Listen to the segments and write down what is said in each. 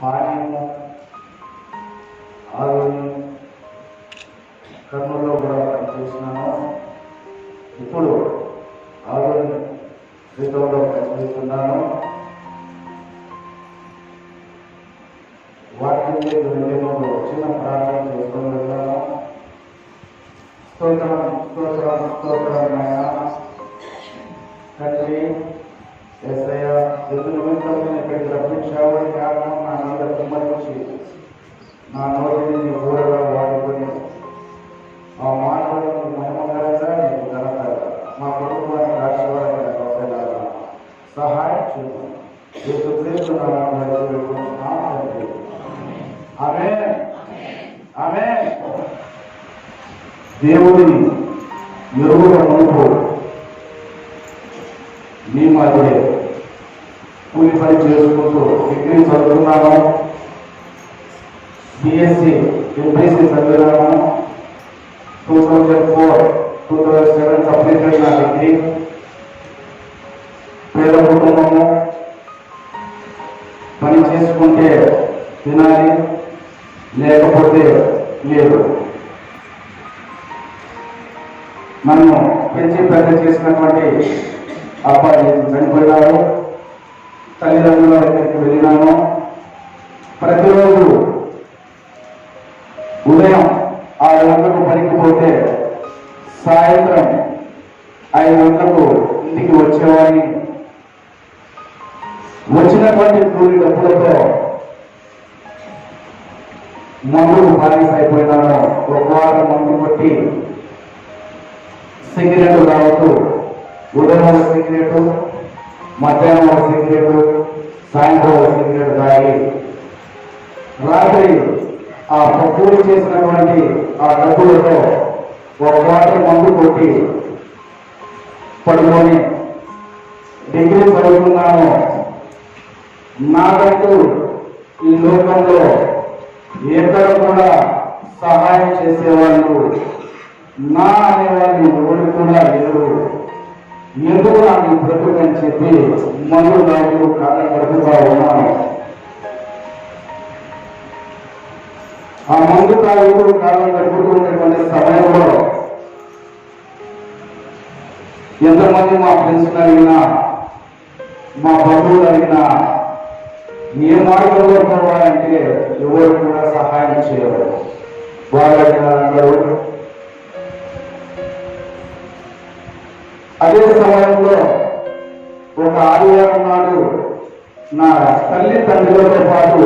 పానీయము ఆరోగ్యం కర్నూలులో కూడా పనిచేస్తున్నాను ఇప్పుడు ఆరోగ్యం క్రితంలో పనిచేస్తున్నాను వాటికి వెళ్ళినప్పుడు చిన్న ప్రార్థన చేసుకొని వెళ్తాను స్తోత్రం స్తోత్రం స్తోత్రం తండ్రి ఎస్ఐ ఎదురు నిమిత్తం నేను ఇక్కడికి రప్పించావని కారణం నా మీద కుమ్మరించి నా నోటిని నీ ఊరగా వాడుకొని ఆ మానవులను మహిమకరంగా నీకు ఘనత మా కుటుంబానికి ఆశీర్వాదంగా కాపాడాలా సహాయం చేయమని యేసుక్రీస్తు నామములో వేడుకుంటున్నాం తండ్రి ఆమేన్ ఆమేన్ దేవుడి పేద కుటుంబము పని చేసుకుంటే తినాలి లేకపోతే లేదు. నన్ను పెంచి పెద్ద చేసినటువంటి అబ్బాయి చనిపోయినారు తల్లిదండ్రుల దగ్గరికి వెళ్ళినాను ప్రతిరోజు ఉదయం ఆరు గంటలకు పనికి పోతే సాయంత్రం ఐదు గంటలకు ఇంటికి వచ్చేవాడిని. వచ్చినటువంటి కూలి డబ్బులతో మందుకు బానిస అయిపోయినాను ఒక వారం మందు కొట్టి సిగరెట్ తాగుతూ ఉదయం ఒక సిగరెట్ మధ్యాహ్నం ఒక సిగరెట్ సాయంత్రం ఒక సిగరెట్ తాగి రాత్రి ఆ పప్పులు చేసినటువంటి ఆ డబ్బులతో ఒక వాటర్ మందు కొట్టి పడుకొని డిగ్రీ చదువుకున్నాను. నాకంటూ ఈ లోకంలో ఎక్కడ కూడా సహాయం చేసేవాళ్ళు నా అనేవాళ్ళు ఎవరు కూడా లేరు. ఎందుకు నాకు ఈ బ్రతుకు అని చెప్పి మరో నాకు కథ బ్రతుకుతా ఉన్నాను ఆ మందు తాగుతూ కాలం గడుపుతున్నటువంటి సమయంలో ఎంతమంది మా ఫ్రెండ్స్ అడిగినా మా బంధువులు అడిగినా ఏ మార్గంలో పోవాలంటే ఎవరు కూడా సహాయం చేయరు. వాళ్ళు అదే సమయంలో ఒక ఆదివారం నాడు నా తల్లి తండ్రులతో పాటు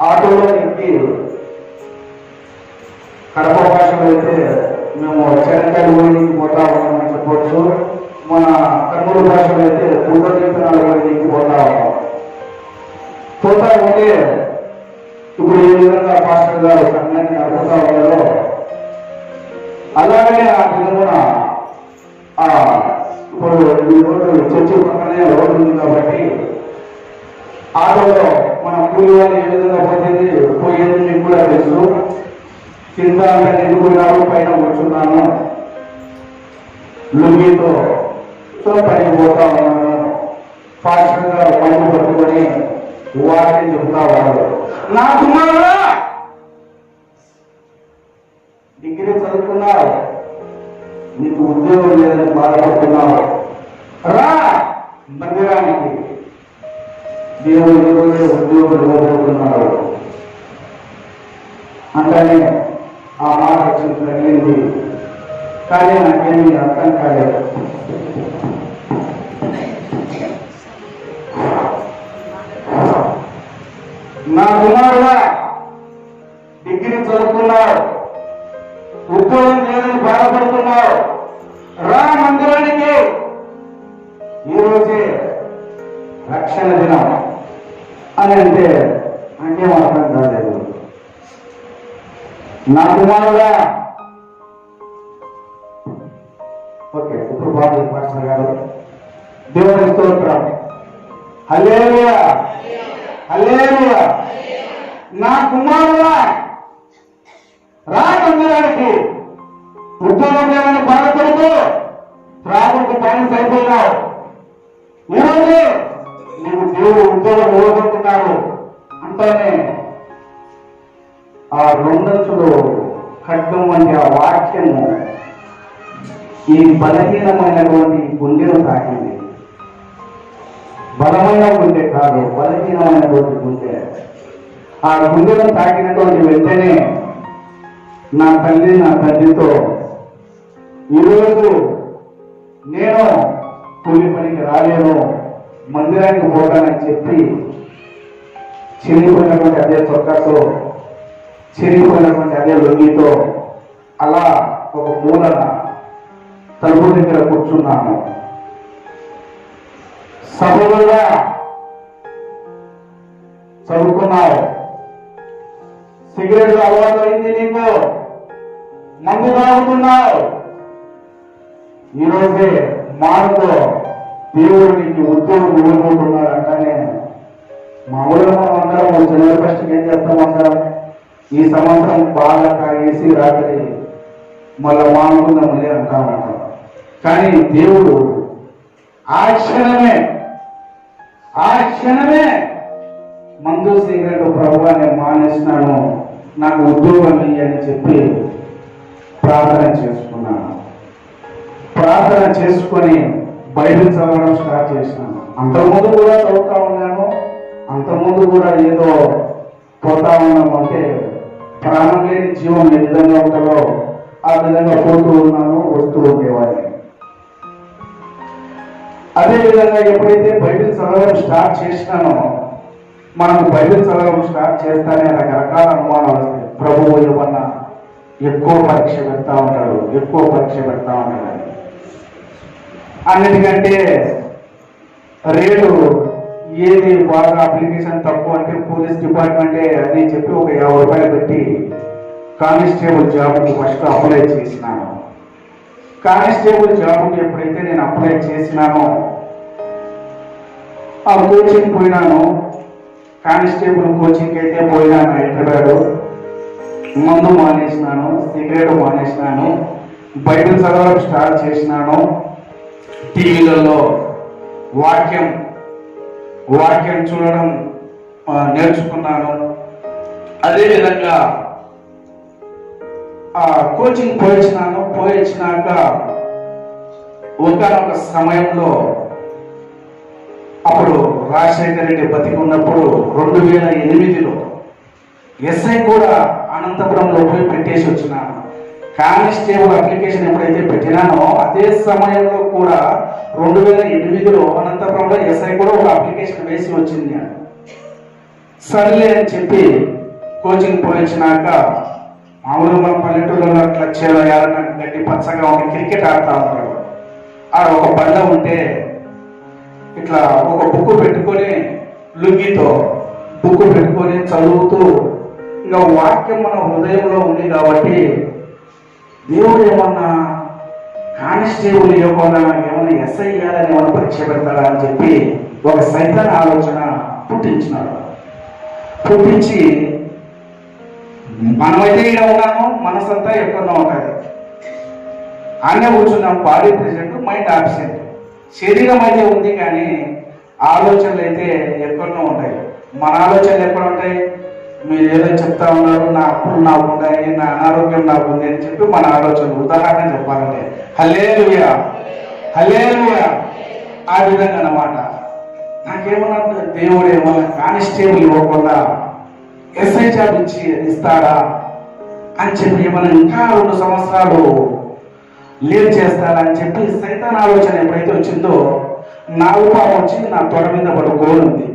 ఆటోలో ఎక్కి కడప భాషలో అయితే మేము చెనక్కాయలు ఊరికి పోతా ఉన్నామని చెప్పవచ్చు మన కర్నూలు భాషలో అయితే పూర్వ జీవితాలు ఊరికి పోతా ఉన్నాం పోతా ఉంటే ఇప్పుడు ఏ విధంగా పాస్టర్ గారు సంఘాన్ని నడుపుతా ఉన్నారో అలాగనే ఆ విధమున ఆ ఇప్పుడు ఈ రోడ్డు చర్చి పక్కనే రోడ్డు ఉంది కాబట్టి ఆటోలో మన కూలి వాళ్ళు ఏ విధంగా పోతుంది? పోయేది మీకు కూడా తెలుసు. కింద అంతా నిండుకున్నాను పైన కూర్చున్నాను. లుంగితో సో పైకి పోతా ఉన్నాను. పాస్టర్ గారు మందు పట్టుకొని వాటిని చెప్తావాడు ఉన్నారు నా కుమారుడా! డిగ్రీ చదువుకున్నావు. నీకు ఉద్యోగం లేదని బాధపడుతున్నావు. రా మందిరానికి. దేవుడు ఉద్యోగం ఇవ్వబోతున్నాడు అంటనే ఆ మాట వచ్చి తగిలింది. కానీ నాకేమి అర్థం కాలేదు. నా కుమారుడా డిగ్రీ చదువుకున్నావు ఉద్యోగం లేదని బాధపడుతున్నావు. రా మందిరానికి. ఈ రోజే రక్షణ దినం. అని అంటే అంటే అర్థం కాలేదు నా కుమారుడా. ఓకే ఇప్పుడు బాబు పాస్టర్ గారు దేవుని స్తోత్రం. హల్లేలుయా. హల్లేలుయా. నా కుమారుల రా ఉద్యోగం లేదని బాధపడుతూ త్రాగుడికి పని అయిపోయినావు ఈరోజు నీకు దేవుడు ఉద్యోగం ఇవ్వబోతున్నాడు అంతనే ఆ రెండంచులు ఖడ్గం వంటి ఆ వాక్యము ఈ బలహీనమైనటువంటి గుండెను తాకింది. బలమైన గుండె కాదు బలహీనమైనటువంటి గుండె. ఆ గుండెను తాకినటువంటి వెంటనే నా తల్లి నా తండ్రితో ఈరోజు నేను కూలి పనికి రాలేను మందిరానికి పోతానని చెప్పి చిరిగిపోయినటువంటి అదే చొక్కాతో చిరిగిపోయినటువంటి అదే లొంగితో అలా ఒక మూలన తలుపు దగ్గర కూర్చున్నాను. సభలుగా చదువుకున్నావు. సిగరెట్ అలవాటు అయింది నీకు. మందు తాగుతున్నావు. ఈరోజే మాటతో దేవుడు నీకు ఉద్యోగం ఇవ్వబోతున్నాడు అంటానే మామూలుగా మనం అందరం జనవరి ఫస్ట్కి ఏం చేస్తాం అందరం? ఈ సంవత్సరం బాగా తాగేసి రాత్రి మళ్ళీ మానుకుందాం అంటా ఉంటాం కానీ దేవుడు ఆ క్షణమే ఆ క్షణమే మందు సిగరెట్ ప్రభు నేను మానేసినాను నాకు ఉద్యోగం అని చెప్పి ప్రార్థన చేసుకున్నాను. ప్రార్థన చేసుకొని బైబిల్ చదవడం స్టార్ట్ చేసినాను అంతకుముందు కూడా చదువుతా ఉన్నాను. అంతకుముందు కూడా ఏదో పోతా ఉన్నాము అంటే ప్రాణం లేని జీవం ఏ విధంగా ఉంటుందో ఆ విధంగా పోతూ ఉన్నాను వస్తూ ఉండేవాడిని. అదే విధంగా ఎప్పుడైతే బైబిల్ చదవడం స్టార్ట్ చేసినానో మనకు బైబిల్ చదవడం స్టార్ట్ చేస్తానే రకరకాల అనుమానాలు వస్తాయి ప్రభువు ఏమన్నా ఎక్కువ పరీక్ష పెడతా ఉంటాడు ఎక్కువ పరీక్ష పెడతా ఉంటాడు అని. అన్నిటికంటే రేటు ఏది బాగా అప్లికేషన్ తక్కువ అంటే పోలీస్ డిపార్ట్మెంటే అని చెప్పి ఒక యాభై రూపాయలు పెట్టి కానిస్టేబుల్ జాబ్కి ఫస్ట్ అప్లై చేసినాను కానిస్టేబుల్ జాబ్కి ఎప్పుడైతే నేను అప్లై చేసినానో ఆ కోచింగ్ పోయినాను. కానిస్టేబుల్ కోచింగ్ అయితే పోయినాను హైదరాబాద్. మందు మానేసినాను సిగరెట్ మానేసినాను బైబిల్ చదవడం స్టార్ట్ చేసినాను. టీవీలలో వాక్యం వాక్యం చూడడం నేర్చుకున్నాను. అదేవిధంగా కోచింగ్ పోయించినాను పోయించినాక ఒకనొక సమయంలో అప్పుడు రాజశేఖర రెడ్డి బతికి ఉన్నప్పుడు రెండు వేల ఎనిమిదిలో ఎస్ఐ కూడా అనంతపురంలో పోయి పెట్టేసి వచ్చినాను. కానిస్టేబుల్ అప్లికేషన్ ఎప్పుడైతే పెట్టినానో అదే సమయంలో కూడా రెండు వేల ఎనిమిదిలో అనంతపురంలో ఎస్ఐ కూడా ఒక అప్లికేషన్ వేసి వచ్చింది. సర్లే అని చెప్పి కోచింగ్ పోయించినాక మామూలుగా మన పల్లెటూళ్ళలో అట్లా చేలో ఎవరైనా గడ్డి పచ్చగా ఉండి క్రికెట్ ఆడుతూ ఉంటాడు. ఆడ ఒక బండ ఉంటే ఇట్లా ఒక బుక్ పెట్టుకొని లుంగితో బుక్ పెట్టుకొని చదువుతూ ఇంకా వాక్యం మన హృదయంలో ఉంది కాబట్టి దేవుడు ఏమన్నా కానిస్టేబుల్ ఇవ్వకుండా నాకు ఏమన్నా ఎస్ఐ ఇవ్వాలని పరీక్ష పెడతారా అని చెప్పి ఒక సైతాన్ ఆలోచన పుట్టించినాడు. పుట్టించి మనమైతే ఇక్కడ ఉన్నాము మనసంతా ఎక్కడో ఉంటుంది అనే కూర్చున్నాం బాడీ ప్రెసెంట్ మైండ్ ఆబ్సెంట్ శరీరం అయితే ఉంది కానీ ఆలోచనలు అయితే ఎక్కడో ఉంటాయి. మన ఆలోచనలు ఎక్కడ ఉంటాయి? మీరు ఏదో చెప్తా ఉన్నారు నా అప్పులు నాకు ఉన్నాయి నా అనారోగ్యం నాకు ఉంది అని చెప్పి మన ఆలోచనలు ఉదాహరణ చెప్పాలంటే. హల్లేలుయా! హల్లేలుయా! ఆ విధంగా అన్నమాట. నాకేమన్నా దేవుడు ఏమన్నా కానిస్టేబుల్ ఇవ్వకుండా ఎస్ఐ జాబ్ ఇచ్చి ఇస్తాడా అని చెప్పి మనం ఇంకా రెండు సంవత్సరాలు లేట్ చేస్తారా అని చెప్పి సైతాన్ ఆలోచన ఎప్పుడైతే వచ్చిందో నా ఉపాయం వచ్చి నా తొడ మీద పడుకోనుంది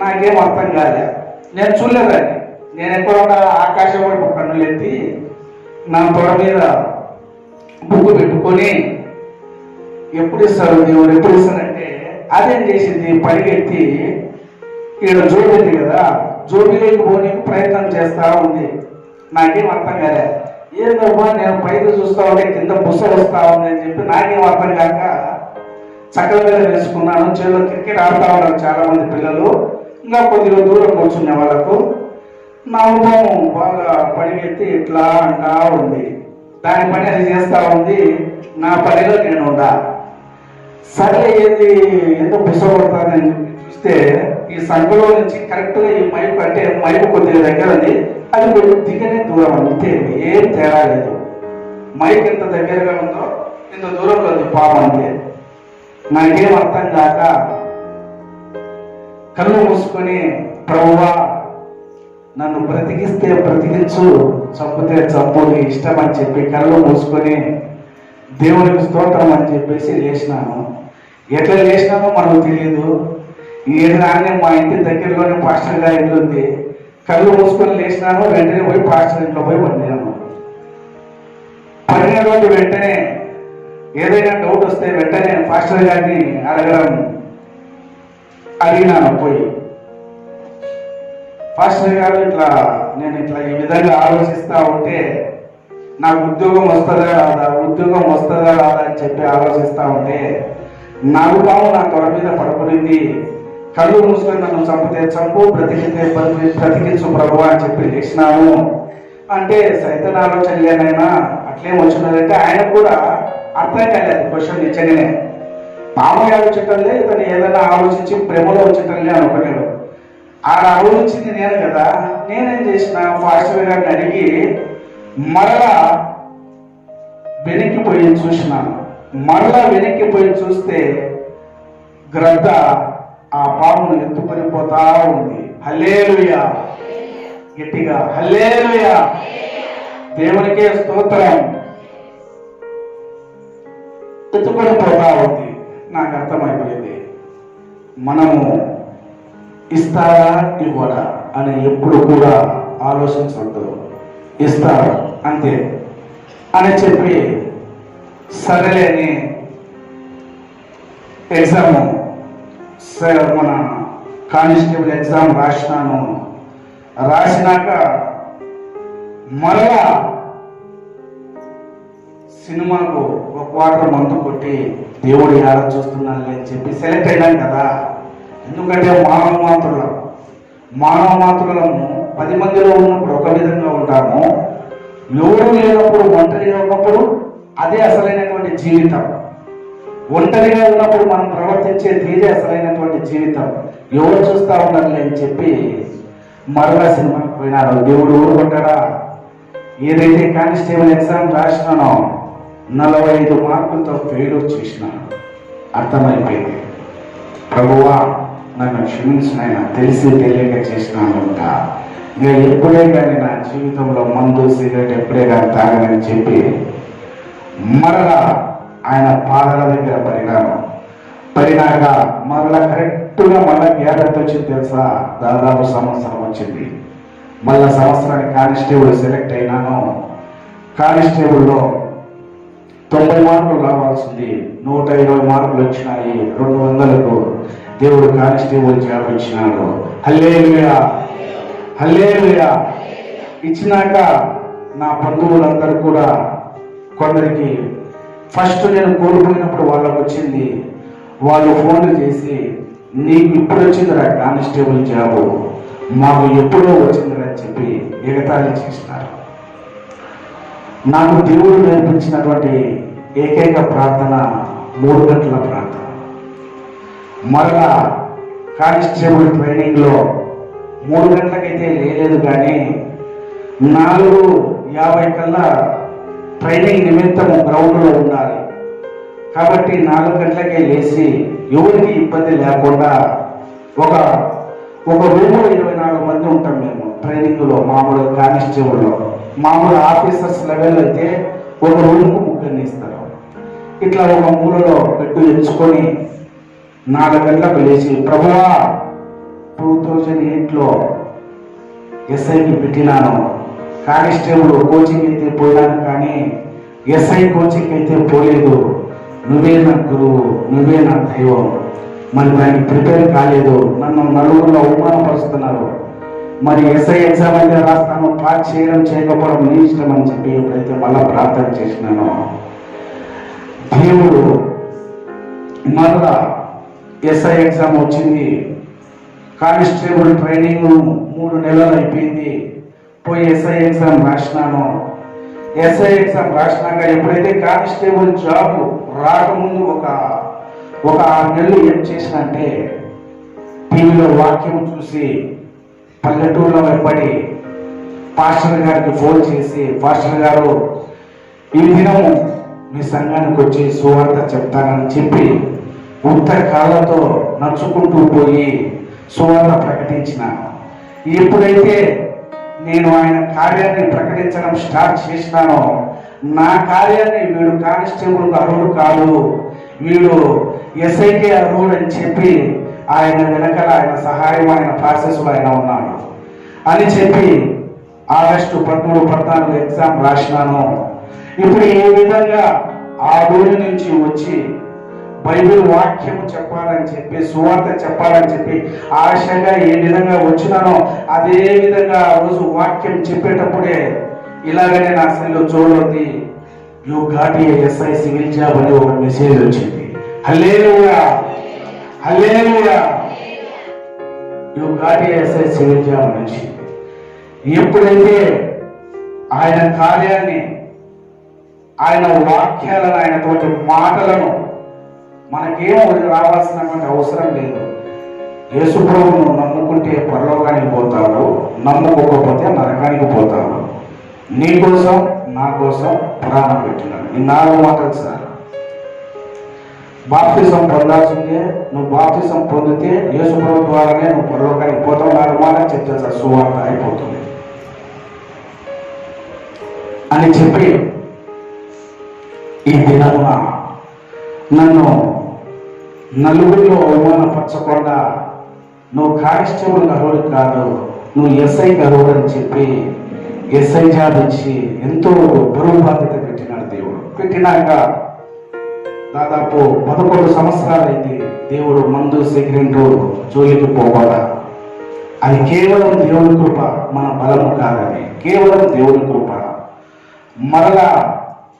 నాకేం అర్థం కాలే. నేను చూడలేదండి. నేను ఎక్కడ ఆకాశం వైపు కన్నులు ఎత్తి నా తొడ మీద బుక్కు పెట్టుకొని ఎప్పుడు ఇస్తారు దేవుడు? ఎప్పుడు ఇస్తారంటే అదేం చేసింది? పరిగెత్తి ఇక్కడ చూడండి కదా జోబిలోకి పోనీకి ప్రయత్నం చేస్తా ఉంది. నాకేం అర్థం కాలే. ఏందమ్మా నేను పైకి చూస్తా ఉంటే కింద బుస వస్తా ఉంది అని చెప్పి నాకేం అర్థం కాక చక్కల మీద వేసుకున్నాను. చేలో క్రికెట్ ఆడుతా ఉన్నారు చాలా మంది పిల్లలు. ఇంకా కొద్దిగా దూరం కూర్చునే వాళ్ళకు. నా అనుభవం బాగా పరిగెత్తి ఇట్లా అంటా ఉంది. దాని పని అది చేస్తా ఉంది. నా పనిలో నేను ఉండా. సరే ఏది? ఎందుకు బుస కొడతానని చెప్పి ఇస్తే ఈ సంఖలో నుంచి కరెక్ట్గా ఈ మైక్ అంటే మైపు కొద్దిగా దగ్గర ఉంది. అది కొద్దిగానే దూరం అంతే ఏం తేడా లేదు. మైక్ ఎంత దగ్గరగా ఉందో ఇంత దూరంలో ఉంది పాప అంతే. నాకేం అర్థం కాక కళ్ళు మూసుకొని ప్రభువా నన్ను బ్రతికిస్తే బ్రతికించు చంపితే చంపు నీ ఇష్టం అని చెప్పి కళ్ళు మూసుకొని దేవునికి స్తోత్రం అని చెప్పేసి లేచినాను. ఎట్లా లేచినానో మనకు తెలియదు. ఏదాన్ని మా ఇంటి దగ్గరలోనే పాస్టర్ గారి ఇల్లు ఉంది కళ్ళు మూసుకొని లేచినాను వెంటనే పోయి పాస్టర్ ఇంట్లో పోయి పడినాను పడిన రోజు వెంటనే ఏదైనా డౌట్ వస్తే వెంటనే పాస్టర్ గారిని అడగడం అడిగినాను పోయి. పాస్టర్ గారు ఇట్లా నేను ఇట్లా ఈ విధంగా ఆలోచిస్తా ఉంటే నాకు ఉద్యోగం వస్తుందా రాదా ఉద్యోగం వస్తుందా రాదా అని చెప్పి ఆలోచిస్తా ఉంటే నాకు పాము నా తొడ మీద పడుకునింది. కళ్ళు మూసుకొని నన్ను చంపితే చంపు బ్రతికితే బ్రతి- బ్రతికించు ప్రభు అని చెప్పి లేచినాను. అంటే సైతన్ ఆలోచనలేనైనా అట్లేం వచ్చినదంటే ఆయన కూడా అర్థం కాలేదు క్వశ్చన్ నిజంగానే మామూలు ఆలోచించటంలే ఇతను ఏదైనా ఆలోచించి ప్రేమలో వచ్చేటంలే అనుకున్నాడు ఆ ఆలోచించింది నేను కదా నేనేం చేసిన ఫాస్టర్ గారిని అడిగి మరలా వెనక్కి పోయి చూసినాను. మరలా వెనక్కిపోయి చూస్తే గ్రద్ద ఆ పామును ఎత్తుకొని పోతా ఉంది. హల్లేలుయా. గట్టిగా హల్లేలుయా. దేవునికే స్తోత్రం. ఎత్తుకొని పోతా ఉంది. నాకు అర్థమైపోయింది. మనము ఇస్తారా ఇవ్వడా అని ఎప్పుడు కూడా ఆలోచించవద్దు ఇస్తారు అంతే. అని చెప్పి సరేలేని అని మన కానిస్టేబుల్ ఎగ్జామ్ రాసినాను. రాసినాక మరలా సినిమాకు ఒక క్వార్టర్ మందు కొట్టి దేవుడు ఎలా చూస్తున్నాను అని చెప్పి సెలెక్ట్ అయినాం కదా. ఎందుకంటే మానవ మాతృలం మానవ మాతృలము పది మందిలో ఉన్నప్పుడు ఒక విధంగా ఉంటాము. ఎవరు లేనప్పుడు ఒంటరి లేనప్పుడు అదే అసలైనటువంటి జీవితం. ఒంటరిగా ఉన్నప్పుడు మనం ప్రవర్తించే తీరే అసలైనటువంటి జీవితం. ఎవరు చూస్తా ఉన్నారు అని చెప్పి మరలా సినిమాకి పోయినారు దేవుడు ఊరుకుంటాడా ఏదైతే కానిస్టేబుల్ ఎగ్జామ్ రాసినానో నలభై ఐదు మార్కులతో ఫెయిల్ వచ్చేసిన అర్థమైపోయింది. ప్రభువా నన్ను క్షమించిన ఆయన తెలిసి తెలియక చేసినాను ఇంకా. నేను ఎప్పుడే కానీ నా జీవితంలో మందు సిగరెట్ ఎప్పుడే కానీ తాగనని చెప్పి మరలా ఆయన పాదాల దగ్గర పరిణామం పడినాక మరలా కరెక్ట్గా మళ్ళా గ్యాప్ వచ్చింది తెలుసా? దాదాపు సంవత్సరం వచ్చింది. మళ్ళా సంవత్సరానికి కానిస్టేబుల్ సెలెక్ట్ అయినాను. కానిస్టేబుల్లో తొంభై మార్కులు రావాల్సింది నూట ఇరవై మార్కులు వచ్చినాయి. రెండు వందలకు దేవుడు కానిస్టేబుల్ జాబ్ ఇచ్చినాడు. హల్లేలుయా! హల్లేలుయా! ఇచ్చినాక నా బంధువులందరూ కూడా కొందరికి ఫస్ట్ నేను కోల్పోయినప్పుడు వాళ్ళకు వచ్చింది వాళ్ళు ఫోన్లు చేసి నీకు ఇప్పుడు వచ్చిందిరా కానిస్టేబుల్ జాబు మాకు ఎప్పుడో వచ్చిందిరా అని చెప్పి ఎగతాళి చేసినారు. నాకు దేవుడు నేర్పించినటువంటి ఏకైక ప్రార్థన మూడు గంటల ప్రార్థన. మరలా కానిస్టేబుల్ ట్రైనింగ్లో మూడు గంటలకైతే లేదు కానీ నాలుగు యాభై కల్లా ట్రైనింగ్ నిమిత్తము గ్రౌండ్లో ఉండాలి. కాబట్టి నాలుగు గంటలకే లేచి ఎవరికి ఇబ్బంది లేకుండా ఒక ఒక రూమ్లో ఇరవై నాలుగు మంది ఉంటాం మేము ట్రైనింగ్లో మామూలు కానిస్టేబుల్లో. మామూలు ఆఫీసర్స్ లెవెల్ అయితే ఒక రూమ్కు ముగ్గురిని ఇస్తారు ఇట్లా ఒక మూలలో పెట్టు ఎంచుకొని నాలుగు గంటలకు లేచి ప్రభువా టూ థౌజండ్ ఎయిట్లో ఎస్ఐకి పెట్టినాను. కానిస్టేబుల్ కోచింగ్ అయితే పోయినాను కానీ ఎస్ఐ కోచింగ్ అయితే పోలేదు. నువ్వే నా గురువు నువ్వే నా దైవం. మరి దానికి ప్రిపేర్ కాలేదు. నన్ను నలుగురిలో అవమానపరుస్తున్నారు. మరి ఎస్ఐ ఎగ్జామ్ అయితే రాస్తాను పాస్ చేయడం చేయకపోవడం నీ ఇష్టం అని చెప్పి ఎప్పుడైతే మళ్ళా ప్రార్థన చేసినాను. దేవుడు మరలా ఎస్ఐ ఎగ్జామ్ వచ్చింది. కానిస్టేబుల్ ట్రైనింగ్ మూడు నెలలు అయిపోయింది. పోయి ఎస్ఐ ఎగ్జామ్ రాసినాను ఎస్ఐ ఎగ్జామ్ రాసినాక ఎప్పుడైతే కానిస్టేబుల్ జాబ్ రాకముందు ఒక ఒక ఆరు నెలలు ఏం చేసినంటే టీవీలో వాక్యం చూసి పల్లెటూరులో వెంబడి పాస్టర్ గారికి ఫోన్ చేసి పాస్టర్ గారు ఈ దినము మీ సంఘానికి వచ్చి సువార్త చెప్తానని చెప్పి ఉత్తర కాళ్ళతో నడుచుకుంటూ పోయి సువార్త ప్రకటించినాను ఎప్పుడైతే నేను ఆయన కార్యాన్ని ప్రకటించడం స్టార్ట్ చేసినానో. నా కార్యాన్ని వీడు కానిస్టేబుల్ అర్హుడు కాదు. వీడు ఎస్ఐకే అర్హుడు అని చెప్పి ఆయన వెనకాల ఆయన సహాయం ఆయన ప్రాసెస్లో ఆయన ఉన్నాను అని చెప్పి ఆగస్టు పదమూడు పద్నాలుగు ఎగ్జామ్ రాసినాను. ఇప్పుడు ఏ విధంగా ఆ ఊరి నుంచి వచ్చి బైబిల్ వాక్యము చెప్పాలని చెప్పి సువార్త చెప్పాలని చెప్పి ఆశగా ఏ విధంగా వచ్చినానో అదే విధంగా ఆ రోజు వాక్యం చెప్పేటప్పుడే ఇలాగనే నా సెల్లో చూడండి you Ghaati SI civil job అని ఒక మెసేజ్ వచ్చింది. Hallelujah! Hallelujah! You SI civil job అని వచ్చింది. ఎప్పుడైతే ఆయన కార్యాన్ని ఆయన వాక్యాలను ఆయనతోటి మాటలను మనకేం రావాల్సినటువంటి అవసరం లేదు. యేసుప్రభును నమ్ముకుంటే పరలోకానికి పోతాడు నమ్ముకోకపోతే నరకానికి పోతాడు. నీ కోసం నా కోసం ప్రాణం పెట్టినాడు. ఈ నాలుగు మాటలు సార్. బాప్తిజం పొందాల్సిందే నువ్వు బాప్తిజం పొందితే యేసుప్రభు ద్వారానే నువ్వు పరలోకానికి పోతావు. నాలుగు మాటలు చెప్తే సార్ సువార్త అయిపోతుంది. అని చెప్పి ఈ దినమున నన్ను నలుగురిలో అవమానపరచకుండా నువ్వు కానిస్టేబుల్ అర్హుడు కాదు నువ్వు ఎస్ఐ అర్హుడు అని చెప్పి ఎస్ఐ జాబ్ ఇచ్చి ఎంతో బరువు బాధ్యత పెట్టినాడు దేవుడు. పెట్టినాక దాదాపు పదకొండు సంవత్సరాలైంది దేవుడు మందు సిగరెంట్ జోలికి పోకుండా అది కేవలం దేవుని కృప మన బలము కాదని కేవలం దేవుని కృప. మరలా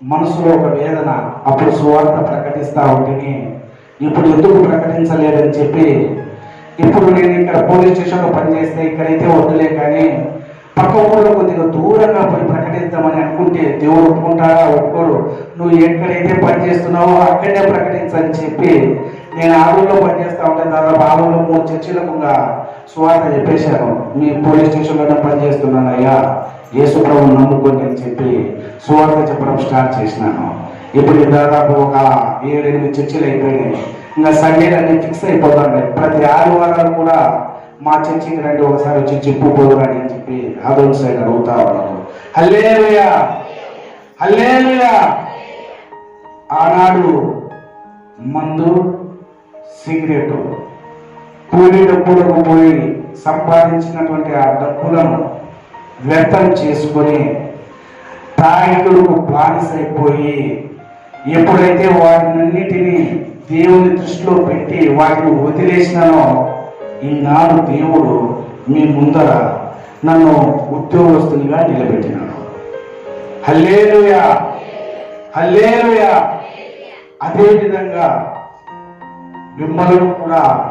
మనసులో ఒక వేదన అప్పుడు సువార్త ప్రకటిస్తా ఉంటే ఇప్పుడు ఎందుకు ప్రకటించలేదని చెప్పి ఇప్పుడు నేను ఇక్కడ పోలీస్ స్టేషన్లో పనిచేస్తే ఇక్కడైతే వద్దులే కానీ పక్క ఊళ్ళో కొద్దిగా దూరంగా పోయి ప్రకటిద్దామని అనుకుంటే దేవుడు ఒప్పుకుంటారా ఒప్పుకోడు. నువ్వు ఎక్కడైతే పని చేస్తున్నావో అక్కడే ప్రకటించని చెప్పి నేను ఆ ఊళ్ళో పనిచేస్తా ఉంటే దాదాపు ఆ ఊళ్ళో మూడు చర్చిలకు ఇంకా సువార్త చెప్పేశాను. మీ పోలీస్ స్టేషన్లోనే పనిచేస్తున్నాను అయ్యా యేసు ప్రభువు నమ్ముకొని అని చెప్పి సువార్త చెప్పడం స్టార్ట్ చేసినాను. ఇప్పుడు దాదాపు ఒక ఏడెనిమిది చర్చలు అయిపోయినాయి. ఇంకా సండే అన్ని ఫిక్స్ అయిపోతాయి ప్రతి ఆదివారాలు కూడా మా చర్చికి రండి ఒకసారి వచ్చి చెప్పుకోరు అని చెప్పి అదొక సైడ్ అడుగుతా ఉన్నారు హల్లేలుయా! హల్లేలుయా! ఆనాడు మందు సిగరెట్ కూలి డబ్బులకు పోయి సంపాదించినటువంటి ఆ డబ్బులను వ్యర్థం చేసుకొని తాగికులకు బానిసైపోయి ఎప్పుడైతే వాటినన్నిటినీ దేవుని దృష్టిలో పెట్టి వాటిని వదిలేసినానో ఈనాడు దేవుడు మీ ముందర నన్ను ఉద్యోగస్తునిగా నిలబెట్టినాడు. హల్లేలుయా! హల్లేలుయా! అదేవిధంగా మిమ్మల్ని కూడా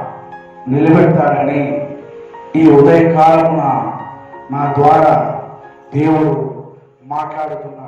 నిలబెడతాడని ఈ ఉదయకాలమున నా ద్వారా దేవుడు మాట్లాడుతున్నాడు.